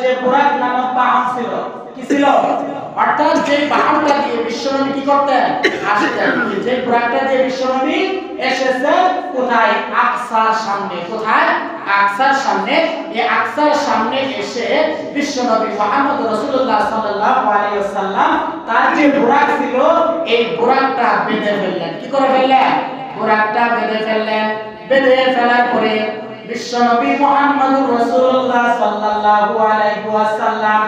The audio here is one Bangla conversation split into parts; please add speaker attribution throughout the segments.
Speaker 1: যে বুরাক নামক পাহাড় ছিল, কি ছিল? অর্থাৎ যে পাহাড়টা দিয়ে বিশ্বনবী কি করতেন? আসতেন। যে বুরাকটা দিয়ে বিশ্বনবী এসেছেন কোথায়? আকসার সামনে। কোথায়? আকসার সামনে। এই আকসার সামনে এসে বিশ্বনবী মুহাম্মদ রাসূলুল্লাহ সাল্লাল্লাহু আলাইহি ওয়াসাল্লাম তার যে বুরাক ছিল, এই বুরাকটা বেঁধে ফেললেন। কি করে ফেললেন? বুরাকটা বেঁধে ফেললেন। বেঁধে ফেলার পরে বিশ্বনবী মুহাম্মদুর রাসূলুল্লাহ সাল্লাল্লাহু আলাইহি ওয়াসাল্লাম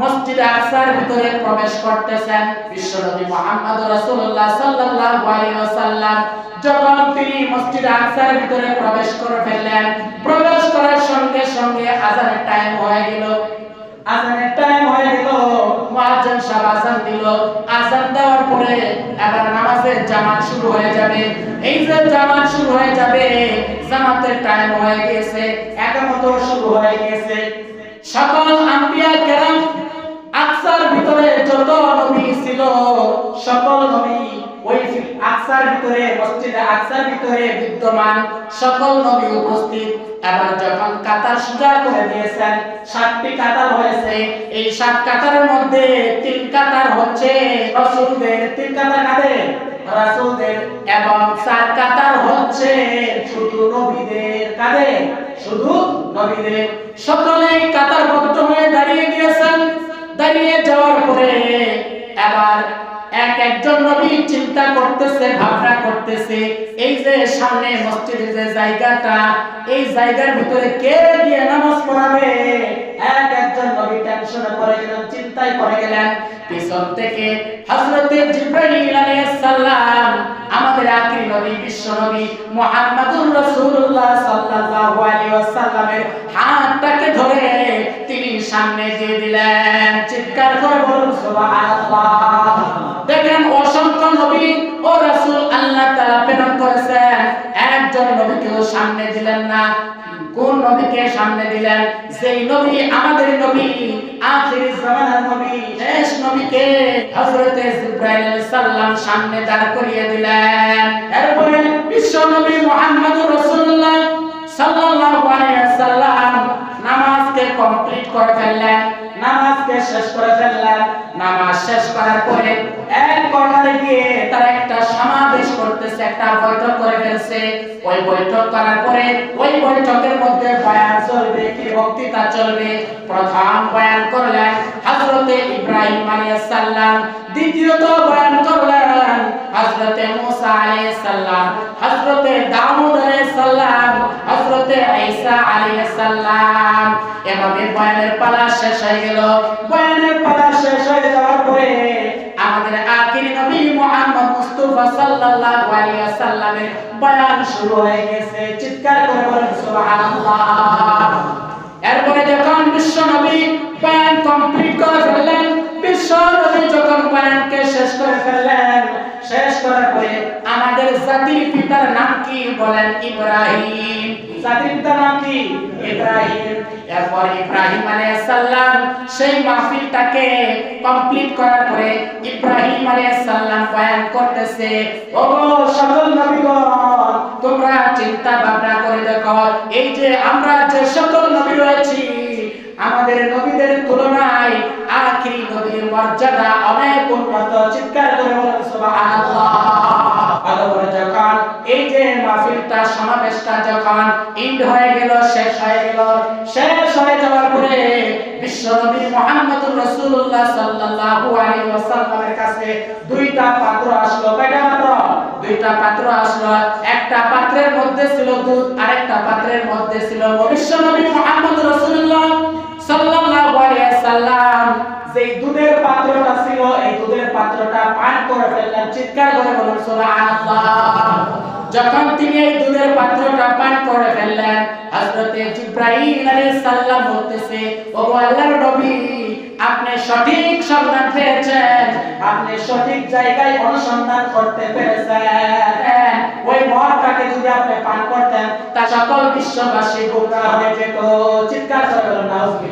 Speaker 1: মসজিদ আকসার ভিতরে প্রবেশ করতেছেন। বিশ্বনবী মুহাম্মদ রাসূলুল্লাহ সাল্লাল্লাহু আলাইহি ওয়াসাল্লাম যখন তিনি মসজিদ আকসার ভিতরে প্রবেশ করে ফেললেন, প্রবেশ করার সঙ্গে সঙ্গে আজানের টাইম হয়ে গেল। আজানের টাইম হয়ে গেল, মুয়াজ্জিন সাহেব আজান দিল। পরে এবার নামাজের জামাত শুরু হয়ে যাবে। এই যে জামাত শুরু হয়ে যাবে, জামাতের টাইম হয়ে গেছে একামত শুরু হয়ে গেছে সকল আম্বিয়া কেরাম, আকসার ভিতরে যত নবী ছিল, সকল নবী ওই আকসার ভিতরে, মসজিদে আকসার ভিতরে বিদ্যমান সকল নবী উপস্থিত। এবার যখন কাতার সোজা করে দিয়েছেন, সাতটি কাতার হয়েছে। এই সাত কাতারের মধ্যে তিন কাতার হচ্ছে রসুলদের, তিন কাতার কাদের? রাসূলদের। এবং চার কাতার হচ্ছে শুধু নবীদের কাদের? শুধু নবীদের। সকলেই কাতারবদ্ধ হয়ে দাঁড়িয়ে গিয়েছেন। দাঁড়িয়ে যাওয়ার পরে এবার এক একজন নবী চিন্তা করতেছে, ভাবনা করতেছে, এই যে সামনে মসজিদের যে জায়গাটা, এই জায়গার ভিতরে কে গিয়ে নামাজ পড়াবে? এক একজন নবী টেনশনে পড়ে গেলেন, চিন্তায় পড়ে গেলেন। পিছন থেকে হযরতে জিবরাইল আলাইহিস সালাম, আমাদের আখিরি নবী, বিশ্ব নবী মুহাম্মদুর রাসূলুল্লাহ সাল্লাল্লাহু আলাইহি ওয়াসাল্লামের হাতটাকে ধরে তিনি সামনে দিয়ে দিলেন। চিৎকার করে বলুন, সুবহানাল্লাহ। দেখেন, অসংখ্য নবী ও রাসূল আল্লাহ তাআলা প্রেরণ করেছেন। একজন নবীকেও সামনে দিলেন না। কোন নবীকে সামনে দিলেন? সেই নবী আমাদের নবী, আখির জামানার নবী, শেষ নবীকে হযরতে জিবরাইল আলাইহিস সালাম সামনে দাঁড় করিয়ে দিলেন। এরপরে বিশ্ব নবী মুহাম্মদুর রাসূলুল্লাহ সাল্লাল্লাহু আলাইহি ওয়াসাল্লাম নামাজকে কমপ্লিট করে ফেললেন। নামাজকে শেষ করে ফেললেন। নামাজ শেষ করার পরে এক কর্নারে গিয়ে তারা একটা সমাবেশ করতেছে, একটা বৈঠক করে ফেলছে। ওই বৈঠক করার পরে ওই বৈঠকের মধ্যে বয়ান চলবে, কি বক্তৃতা চলবে প্রথম বয়ান করলেন হযরতে ইব্রাহিম আলাইহিস সালাম, দ্বিতীয়ত বয়ান করলেন হযরতে মুসা আলাইহিস সালাম, হযরতে দাউদ আলাইহিস সালাম, হযরতে ঈসা আলাইহিস সালাম। এভাবে বয়ানের পালা শেষ হয়ে গেল। বয়ানের পালা শেষ হয়ে যাওয়ার পরে আমাদের আখির নবী মুহাম্মদ মুস্তাফা সাল্লাল্লাহু আলাইহি ওয়াসাল্লামের বয়ান শুরু হয়ে গেছে। চিৎকার করে বলেন সুবহানাল্লাহ। এরপরে যখন বিশ্ব নবী বয়ান কমপ্লিট করে ফেললেন বিশ্ব নবী যখন বয়ানকে শেষ করে ফেললেন শেষ করার পরে আমাদের জাতির পিতার নাম কি বলেন? ইব্রাহিম। জাতির পিতার নাম কি? ইব্রাহিম। এরপর ইব্রাহিম আলাইহিস সালাম সেই মাহফিলটাকে কমপ্লিট করার পরে ইব্রাহিম আলাইহিস সালাম বয়ান করতেছে ও সকল নবীগণ, তোমরা চিন্তা ভাবনা করে দেখো, এই যে আমরা যে সকল নবী রয়েছি, আমাদের নবীদের তুলনায় আখিরি নবীর মর্যাদা অনেক উন্নত। চিৎকার করে বলেন, সুবহানাল্লাহ। অতঃপর যখন, এই যে মাহফিলটা সমাবেশটা যখন ইন্ড হয়ে গেল, শেষ হয়ে গেল, শেষ হয়ে যাওয়ার পরে বিশ্বনবী মুহাম্মদুর রাসূলুল্লাহ সাল্লাল্লাহু আলাইহি ওয়াসাল্লামের কাছে দুইটা পাত্র আসলো। কয়টা পাত্র? দুইটা পাত্র আসলো। একটা পাত্রের মধ্যে ছিল দুধ, আরেকটা পাত্রের মধ্যে ছিল বিশ্বনবী মুহাম্মদুর রাসূলুল্লাহ সাল্লাল্লাহু আলাইহি সাল্লাম যেই দুধের পাত্রটা ছিল, এই দুধের পাত্রটা পান করে ফেললেন, চিৎকার করে বলুন সুবহানাল্লাহ। যখন তিনি এই দুধের পাত্রটা পান করে ফেললেন, হযরতে জিবরাইল আলাইহিস সালাম বলতেছে ও আল্লাহর নবী, আপনি সঠিক সন্ধান পেয়েছেন। আপনি সঠিক জায়গায় অনুসন্ধান করতে পেরেছেন। ওই মদটাকে যদি আপনি পান করতেন, তা সকল বিশ্ববাসী গুমরা হয়ে যেত। চিৎকার করে বলুন নাউজুবিল্লাহ।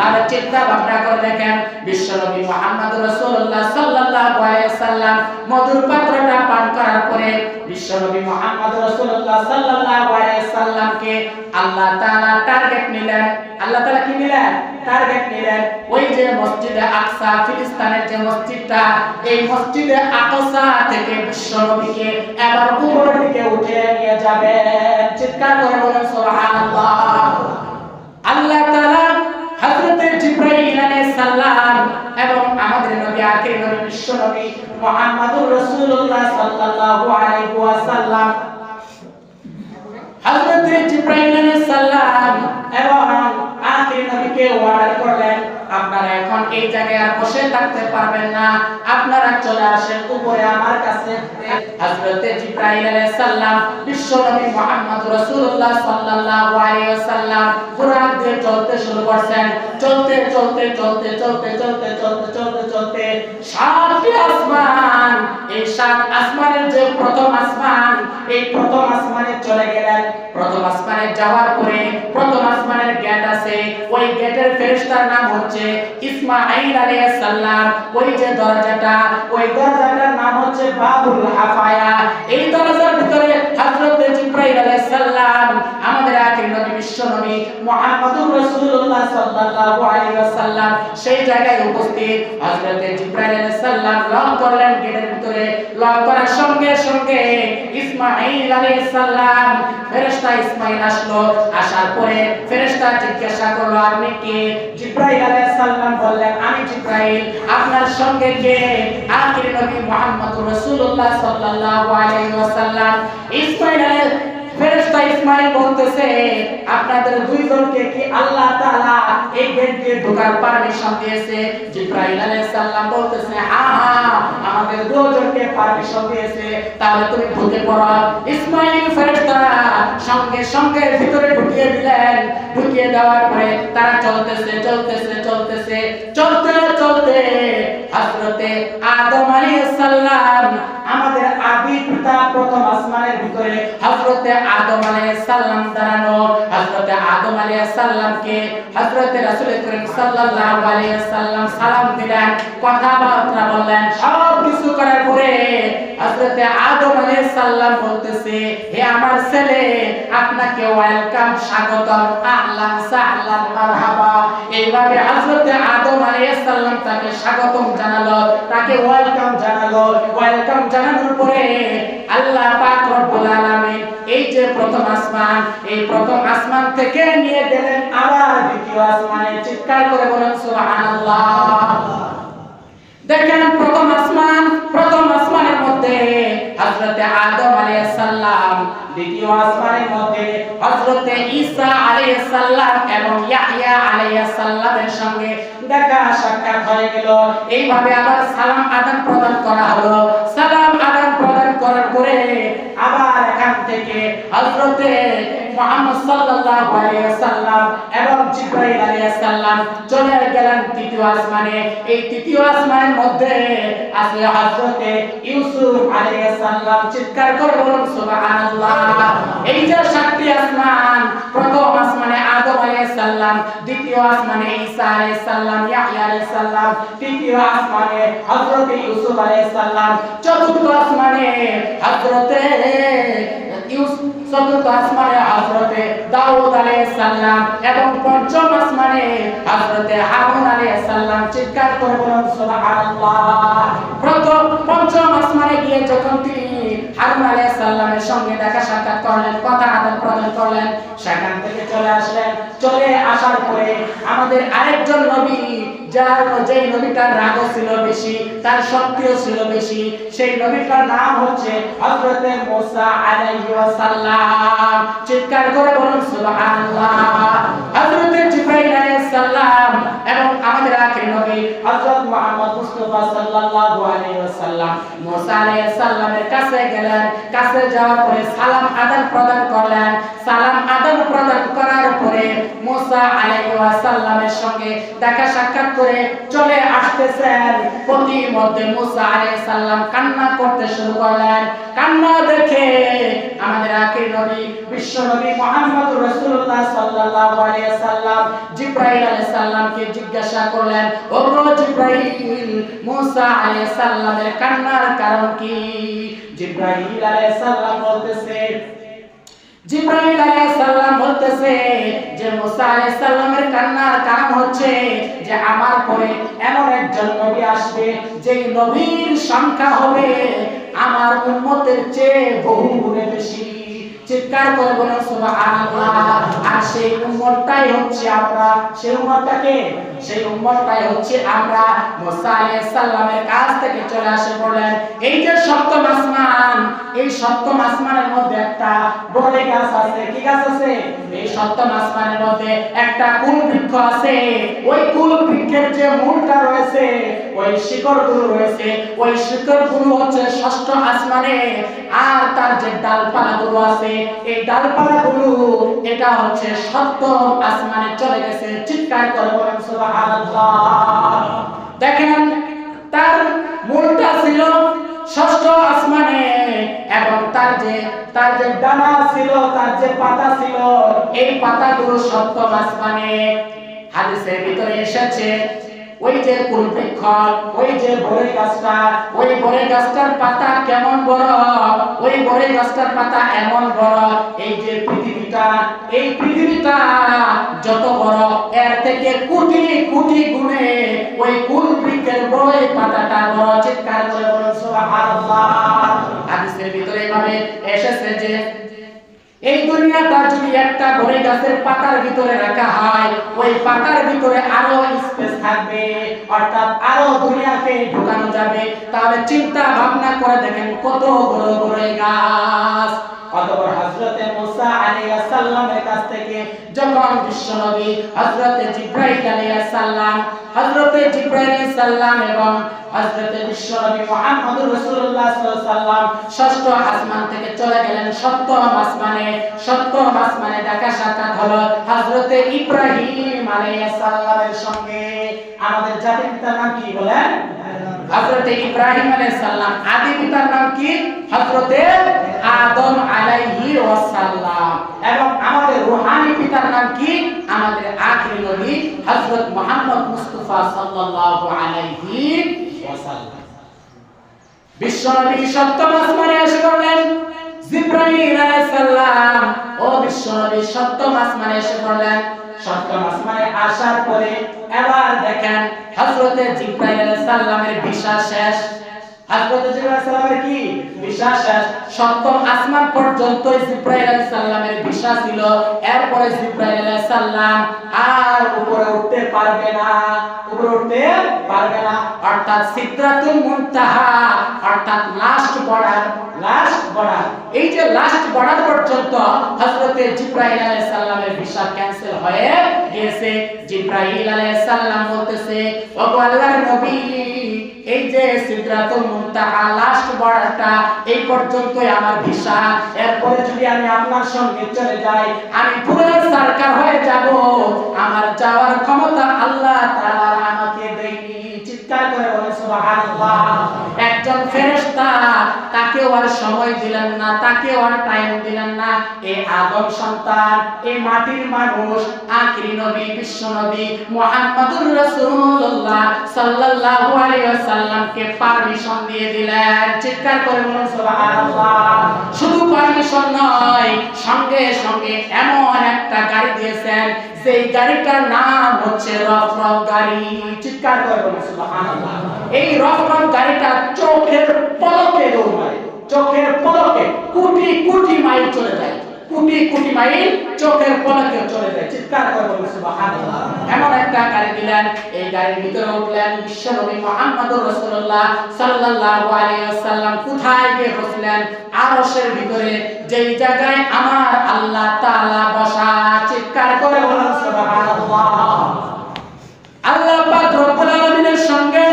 Speaker 1: তাহলে চিন্তা ভাবনা করে দেখেন, বিশ্বনবী মুহাম্মদ রাসূলুল্লাহ সাল্লাল্লাহু আলাইহি সাল্লাম মধুর পাত্রটা পান করার পরে বিশ্বনবী মুহাম্মদ রাসূলুল্লাহ সাল্লাল্লাহু আলাইহি সাল্লামকে আল্লাহ তাআলা টার্গেট নিলেন। আল্লাহ তাআলা কি নিলেন? টার্গেট নিলেন। ওই যে মসজিদে আকসা, ফিলিস্তিনের যে মসজিদটা, এই মসজিদে আকসা থেকে বিশ্বনবীকে এবার উপরের দিকে উঠে নিয়ে যাবেন। চিৎকার করে বলেন, সুবহানাল্লাহ। আল্লাহ তাআলা হযরতে জিবরাইল আলাইহিস সালাম এবং আমাদের নবী আখির নবী বিশ্ব নবী মুহাম্মদুর রাসূলুল্লাহ সাল্লাল্লাহু আলাইহি ওয়াসাল্লাম। হযরত জিবরাইল আলাইহিস সালাম এবং আখির নবীকে অর্ডার করলেন আপনারা এখন এই জায়গায় আর বসে থাকতে পারবেন না। আপনারা চলে আসেন উপরে আমার কাছে। হযরতে জিবরাইল আলাইহিস সালাম বিশ্ব নবী মুহাম্মদ রাসূলুল্লাহ সাল্লাল্লাহু আলাইহি ওয়াসাল্লাম বুরাক দিয়ে চলতে শুরু করছেন। চলতে চলতে চলতে চলতে চলতে চলতে চলতে চলতে সাতটি আসমান। এই সাত আসমানের যে প্রথম আসমান, এই প্রথম আসমানে চলে গেলেন। প্রথম আসমানে যাওয়ার পরে প্রথম আসমানের গেট আছে। ওই গেটের ফেরেশতার নাম হচ্ছে ইসমাঈল আলাইহিস সালাম। ওই যে দরজাটা, ওই দরজাটার নাম হচ্ছে বাবুল হাফায়া। এই দরজার ভিতরে হযরত জিবরাইল আলাইহিস সালাম আমাদের আখির নবী বিশ্ব নবী মুহাম্মদুর রাসূলুল্লাহ সাল্লাল্লাহু আলাইহি ওয়াসাল্লাম সেই জায়গায় উপস্থিত হযরত জিবরাইল আলাইহিস সালাম লক করলেন গেটের ভিতরে। লক করার সঙ্গে সঙ্গে ইসমাঈল আলাইহিস সালাম, ফেরেশতা ইসমাঈল আসলো। আসার পরে ফেরেশতা জিজ্ঞাসা করল, আপনি কে? জিবরাইল আলাইহিস সালাম বললেন, আমি জিবরাইল, আপনার সঙ্গে কে? আখির নবী মুহাম্মদুর রাসূলুল্লাহ সাল্লাল্লাহু আলাইহি ওয়াসাল্লাম, ইসমাঈল ফেরেশতা ইসমাইল বলতেছে, আপনাদের দুইজনকে কি আল্লাহ তাআলা এই গেট ঢোকার পারমিশন দিয়েছে? জিবরাইল আলাইহিস সালাম বলতেছে হ্যাঁ আমাদের দুজনকে পারমিশন দিয়েছে। তাহলে তুমি ঢুকে পড়ো। ইসমাইল ফেরেশতা সঙ্গে সঙ্গে ভিতরে ঢুকিয়ে দিলেন। ঢুকিয়ে দেওয়ার পরে তারা চলতেছে চলতেছে চলতেছে, চলতে চলতে হযরতে আদম আলাইহিস সালাম প্রথম আসমানের ভিতরে হযরতে আদম আলাইহিস সালাম দাঁড়ানো। হযরতে আদম আলাইহিস সালামকে হযরতে রাসূল করিম সাল্লাল্লাহু আলাইহি সাল্লাম সালাম দিলেন, কথাবার্তা বললেন সব কিছু করার পরে হযরতে আদম আলাইহিস সালাম বলতেছে, হে আমার ছেলে, আপনাকে ওয়েলকাম স্বাগতম, আহলান সাহলান মারহাবা। এইভাবে হযরতে আদম আলাইহিস সালাম তাকে স্বাগতম জানালো, তাকে ওয়েলকাম জানালো। ওয়েলকাম জানানোর পরে আল্লাহ পাক রব্বুল আলামিন প্রথম আসমান, এই প্রথম আসমান থেকে নিয়ে গেলেন আবার দ্বিতীয় আসমানে চিৎকার করে বলেন, সুবহানাল্লাহ। দেখেন প্রথম আসমান, প্রথম আসমানের মধ্যে হযরতে আদম আলাইহিস সালাম দ্বিতীয় আসমানের মধ্যে হযরতে ঈসা আলাইহিস সালাম এবং ইয়াহইয়া আলাইহিস সালামের সঙ্গে দেখা সাক্ষাৎ হয়ে গেল। এইভাবে আবার সালাম আদান প্রদান করা হলো। সালাম আদান করার পরে আবার এখান থেকে হযরতে মুহাম্মদ সাল্লাল্লাহু আলাইহি ওয়াসাল্লাম এবং জিবরাইল আলাইহিস সালাম চলে গেলেন তৃতীয় আসমানে। এই তৃতীয় আসমানের মধ্যে আছে হযরতে ইউসুফ আলাইহিস সালাম চিৎকার করে বলুন, সুবহানাল্লাহ। এই যে সাতটি আসমান, প্রথম আসমানে আদম আলাইহিস সালাম, দ্বিতীয় আসমানে ঈসা আলাইহিস সালাম, ইয়াহইয়া আলাইহিস সালাম, তৃতীয় আসমানে হযরতে ইউসুফ আলাইহিস সালাম, চতুর্থ আসমানে হযরতে পঞ্চম আসমানে হযরতে গিয়ে যখন তিনি হারুন আলাইহিস সালামের সঙ্গে দেখা সাক্ষাৎ করলেন, কথা আদান প্রদান করলেন, সেখান থেকে চলে আসলেন। চলে আসার পরে আমাদের আরেকজন নবী যার যেই নবীটার রাগ ছিল বেশি, তার ছিল বেশি, সেই নবীটার নাম হচ্ছে হযরতে মুসা চিৎকার করে সুবহানাল্লাহ। হযরতে জিবরাইল আলাইহিস সালাম এবং আমাদের নবী হযরত মুহাম্মদ মুস্তাফা সাল্লাল্লাহু আলাইহি ওয়াসাল্লাম। মুসা আলাইহিস সালামের কাছে গেলেন, কাছে যাওয়ার পরে সালাম আদান প্রদান করলেন। সালাম আদান প্রদান করার করে মোসা আলাইসাল্লামের সঙ্গে দেখা সাক্ষাৎ করে চলে আসতেছেন। প্রতি মধ্যে মোসা আলাইসাল্লাম কান্না করতে শুরু করলেন। কান্না দেখে আমাদের আখির নবী, বিশ্ব নবী মোহাম্মদ রসুল্লাহ সাল্লাহ আলাইসাল্লাম জিব্রাহিল আলাইসাল্লামকে জিজ্ঞাসা করলেন, ও জিব্রাহিল মোসা আলাইসাল্লামের কান্নার কারণ কি? জিব্রাহিল আলাইসাল্লাম বলতেছে জিব্রাইল আলাইহিস সালাম বলতেছে যে মুসা আলাইহিস সালামের কান্নার কারণ হচ্ছে যে আমার পরে এমন একজন নবী আসবে, যেই নবীর সংখ্যা হবে আমার উম্মতের চেয়ে বহু গুণে বেশি। চিৎকার করে সুবহানাল্লাহ। আর সেই উম্মতটাই হচ্ছে আমরা। সেই উম্মতটাকে সেই উম্মতটাই হচ্ছে আমরা। মুসা আলাইহিস কাছ থেকে চলে আসে বলেন, এই যে সপ্তম আসমান, এই সপ্তম আসমানের মধ্যে একটা বড় গাছ আছে। কি গাছ আছে? এই সপ্তম আসমানের মধ্যে একটা কুল বৃক্ষ আছে। ওই কুল বৃক্ষের যে মূলটা রয়েছে, ওই শিকড়গুলো রয়েছে। ওই শিকড়গুলো হচ্ছে ষষ্ঠ আসমানে। আর তার যে ডালপালাগুলো আছে এই ডালপালাগুলো, এটা হচ্ছে সপ্তম আসমানে চলে গেছে চিৎকার করে বলেন দেখেন, তার মূলটা ছিল ষষ্ঠ আসমানে এবং তার যে তার যে ডানা ছিল, তার যে পাতা ছিল, এই পাতাগুলো সপ্তম আসমানে। হাদিসের ভিতরে এসেছে ওই যে কুল বৃক্ষ ওই যে বড়ই গাছটা, ওই বড়ই গাছটার পাতা কেমন বড়? ওই বড়ই গাছটার পাতা এমন বড়? এই যে পৃথিবীটা, এই পৃথিবীটা যত বড়, এর থেকে কোটি কোটি গুণে ওই কুল বৃক্ষের বড়ই পাতাটা বড়? চিৎকার করে বলুন, সুবহানাল্লাহ। হাদিসের ভিতরে এভাবে এসেছে যে এই দুনিয়াটা যদি একটা ঘরে গাছের পাতার ভিতরে রাখা হয়, ওই পাতার ভিতরে আরও স্পেস থাকবে, অর্থাৎ আরও দুনিয়াকে ঢুকানো যাবে। তাহলে চিন্তা ভাবনা করে দেখেন কত বড় বড় গাছ। অতঃপর হযরতে মুসা আলাইহিস সালামের কাছ থেকে যখন বিশ্বনবী হযরতে জিব্রাইল আলাইহিস সালাম, হযরতে জিব্রাইল সালাম এবং হযরতে বিশ্বনবী মুহাম্মদুর রাসূলুল্লাহ সাল্লাল্লাহু আলাইহি ষষ্ঠ আসমান থেকে চলে গেলেন। সপ্তম আসমানে সপ্তম আসমানে দেখা সাক্ষাৎ হলো হযরতে ইব্রাহিম আলাইহিস সালামের সঙ্গে। আমাদের জাতির পিতার নাম কি বলেন? হযরতে ইব্রাহিম আলাইহিস সালাম, আদি পিতার নাম কি? হযরতে আদম আলাইহি ওয়াসাল্লাম। এবং আমাদের রূহানি পিতার নাম কি? আমাদের আখির নবী হযরত মুহাম্মদ মুস্তাফা সাল্লাল্লাহু আলাইহি ওয়াসাল্লাম। বিশ্বনবী সপ্তম আসমানে এসে বললেন জিব্রাইল আলাইহিস সালাম। ও বিশ্বনবী সপ্তম আসমানে এসে বললেন সপ্তম আসমানে আসার পরে এবার দেখেন হযরতে জিব্রাইল আলাইহিস সালামের ভিসা শেষ। এই যে লাস্ট বর্ডার পর্যন্ত হযরতে জিব্রাইল আলাইহিস সালামের ভিসা ক্যান্সেল হয়ে গেছে জিব্রাইল আলাইহিস সালাম বলতেছে নবী এই যে সিদরাতুল মুনতাহা, লাস্ট বর্ডারটা এই পর্যন্তই আমার ভিসা। এরপরে যদি আমি আপনার সঙ্গে চলে যাই, আমি পুরো সরকার হয়ে যাব। আমার যাওয়ার ক্ষমতা আল্লাহ তাআলা আমাকে দেয়নি। চিৎকার করে বলে সুবহানাল্লাহ। একজন ফেরেশতা তাকেও আর সময় দিলেন না আর টাইম দিলেন না। এই আদম সন্তান এই মাটির মানুষ নবী, বিশ্ব নবী মুহাম্মদুর রাসূলুল্লাহ সাল্লাল্লাহু আলাইহি ওয়াসাল্লামকে পারমিশন দিয়ে দিলেন। চিৎকার করে বলুন, সুবহানাল্লাহ। শুধু পারমিশন নয়, সঙ্গে সঙ্গে এমন একটা গাড়ি দিয়েছেন, যেই গাড়িটার নাম হচ্ছে রফ রফ গাড়ি। চিৎকার করে বলুন, সুবহানাল্লাহ। এই রফ রফ গাড়িটা চোখের পলকে দৌড়ায় চোখের পলকে কোটি কোটি মাইল চলে যায়। কোটি কোটি মাইল চোখের পলকে চলে যায়। চিৎকার করে বলুন, সুবহানাল্লাহ। এমন একটা গাড়ি দিলেন। এই গাড়ির ভিতরে উঠলেন বিশ্বনবী মুহাম্মদুর রাসূলুল্লাহ সাল্লাল্লাহু আলাইহি ওয়াসাল্লাম। কোথায় গিয়ে বসলেন? আরশের ভিতরে, যেই জায়গায় আমার আল্লাহ তাআলা বসা। চিৎকার করে বলুন, সুবহানাল্লাহ। আল্লাহ পাক রব্বুল আলামিনের সঙ্গে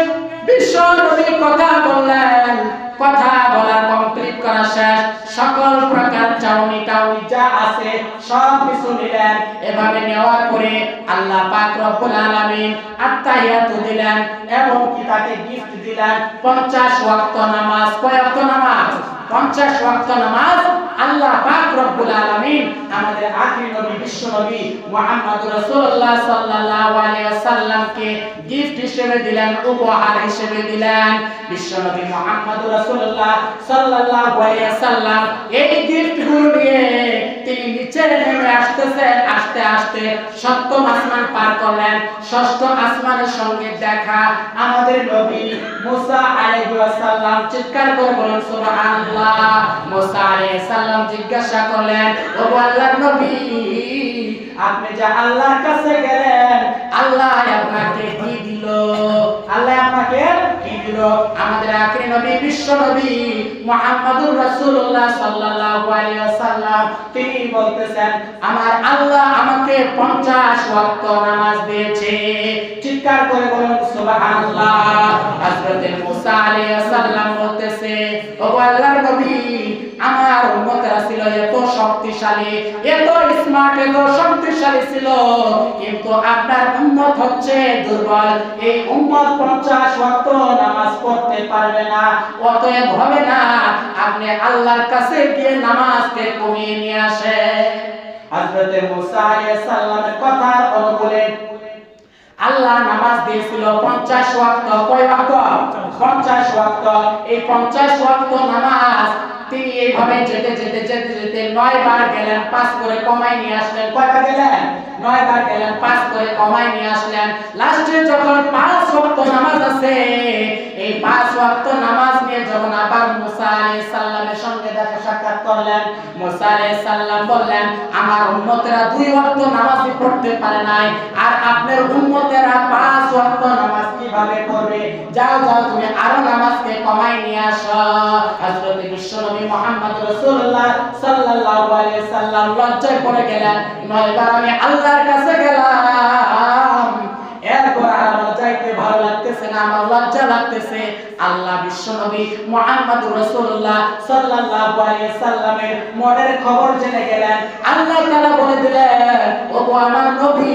Speaker 1: বিশ্ব নবী কথা বললেন। কথা বলা কমপ্লিট করা শেষ। সকল প্রকার চাউনি টাউনি যা আছে, সব কিছু নিলেন। এভাবে নেওয়ার পরে আল্লাহ পাক রব্বুল আলামিন আত্তাহিয়াতু দিলেন এবং কি তাকে গিফট দিলেন। 50 ওয়াক্ত নামাজ। কয় ওয়াক্ত নামাজ? 50 ওয়াক্ত নামাজ আল্লাহ পাক রব্বুল আলামিন আমাদের আখির নবী, বিশ্ব নবী মুহাম্মদ রাসূলুল্লাহ সাল্লাল্লাহু আলাইহি ওয়াসাল্লামকে গিফট হিসেবে দিলেন, উপহার হিসেবে দিলেন। বিশ্ব নবী রাসূলুল্লাহ সাল্লাল্লাহু আলাইহি এই তিনি নিচে নেমে আসতেছেন, আস্তে আস্তে সপ্তম আসমান পার করলেন। ষষ্ঠ আসমানের সঙ্গে দেখা আমাদের নবী মুসা চিৎকার করে বলেন, সুবহানাল্লাহ। মুসা জিজ্ঞাসা করলেন, ও আল্লাহর নবী, আপনি যে আল্লাহর কাছে গেলেন, আল্লাহ আপনাকে কি আমাদের আখির নবী, বিশ্ব নবী মুহাম্মাদুর রাসূলুল্লাহ সাল্লাল্লাহু আলাইহি ওয়াসাল্লাম। তিনি বলতেছেন, আমার আল্লাহ আমাকে 50 ওয়াক্ত নামাজ দিয়েছে। চিৎকার করে বলুন, সুবহানাল্লাহ। হযরত মুসা আলাইহিস সালাম বলতেছে ও আল্লাহর নবী আমার উম্মতরা ছিল এত শক্তিশালী, এত স্মার্ট এত শক্তিশালী ছিল। কিন্তু আপনার উম্মত হচ্ছে দুর্বল। এই উম্মত 50 ওয়াক্ত নামাজ পড়তে পারবে না, অতএব হবে না। আপনি আল্লাহর কাছে গিয়ে নামাজকে কমিয়ে নিয়ে আসেন। হযরত মুসা আলাইহিস সালামের কথার অনুকূলে আল্লাহ নামাজ দিয়েছিল 50 ওয়াক্ত। কয় ওয়াক্ত? 50 ওয়াক্ত। এই 50 ওয়াক্ত নামাজ তিনি এইভাবে যেতে যেতে যেতে যেতে নয় বার গেলেন পাস করে কমাই নিয়ে আসলেন। কয়টা গেলেন? নয় বার গেলেন পাস করে কমাই নিয়ে আসলেন। লাস্টে যখন পাঁচ ওয়াক্ত নামাজ আছে, এই পাঁচ ওয়াক্ত নামাজ নিয়ে যখন আবার মুসা আলাইহিস সালামের করলেন, মুসা আলাইহিস সালাম বললেন, আমার উম্মতেরা দুই ওয়াক্ত নামাজই পড়তে পারে নাই। আর আপনার উম্মতেরা পাঁচ ওয়াক্ত নামাজ কীভাবে পড়বে? যাও যাও, তুমি আরও নামাজকে কমাই নিয়ে আসো। হযরত বিশ্বনবী মুহাম্মদ রাসূলুল্লাহ সাল্লাল্লাহু আলাইহি সাল্লাম লজ্জায় পড়ে গেলেন। নয়বার আমি আল্লাহর কাছে গেলাম। এরপর আর যাইতে ভালো লাগতেছে না, আমার লজ্জা লাগতেছে। আল্লাহ বিশ্বনবী মুহাম্মদ রাসূলুল্লাহ সাল্লাল্লাহু আলাইহি সাল্লামের মনের খবর জেনে গেলেন। আল্লাহ তাআলা বলে দিলেন ও আমার নবী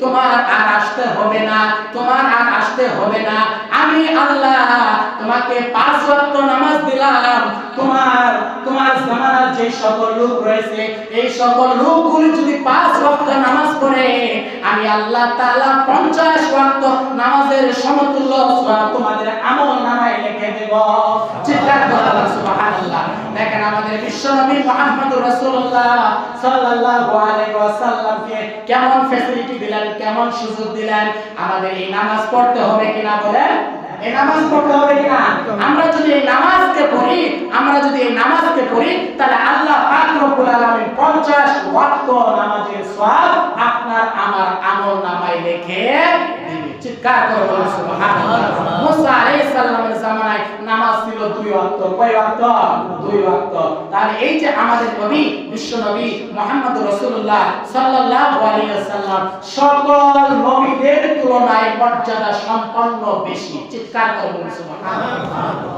Speaker 1: তোমার আর আসতে হবে না, তোমার আর আসতে হবে না। আমি আল্লাহ তোমাকে পাঁচ ওয়াক্ত নামাজ দিলাম। তোমার তোমার জামানার যে সকল লোক রয়েছে, এই সকল লোকগুলি যদি পাঁচ ওয়াক্ত নামাজ পড়ে, আমি আল্লাহ তাআলা 50 ওয়াক্ত নামাজের সমতুল্য তোমাদের আমল নামায় লিখে দেব। চিৎকার করে সুবহানাল্লাহ। দেখেন আমাদের বিশ্বনবী মুহাম্মদুর রাসূলুল্লাহ সাল্লাল্লাহু আলাইহি ওয়াসাল্লামকে কেমন ফ্যাসিলিটি দিলেন, কেমন সুযোগ দিলেন, আমাদের এই নামাজ পড়তে হবে কিনা বলেন? এই নামাজ পড়তে হবে কিনা? আমরা যদি এই নামাজকে পড়ি, আমরা যদি এই নামাজকে পড়ি, তাহলে আল্লাহ পাক রব্বুল আলামিন 50 ওয়াক্ত নামাজের সওয়াব আপনার আমার আমল নামায় লিখে চিৎকার করে বলুন সুবহানাল্লাহ। মুসা আলাইহিস সালামের জামানায় নামাজ ছিল দুই ওয়াক্ত। কয় ওয়াক্ত? দুই ওয়াক্ত। তাহলে এই যে আমাদের নবী বিশ্ব নবী মুহাম্মদ রাসূলুল্লাহ সাল্লাল্লাহু আলাইহি ওয়াসাল্লাম সকল নবীদের তুলনায় মর্যাদা সম্পন্ন বেশি। চিৎকার করে বলুন সুবহানাল্লাহ।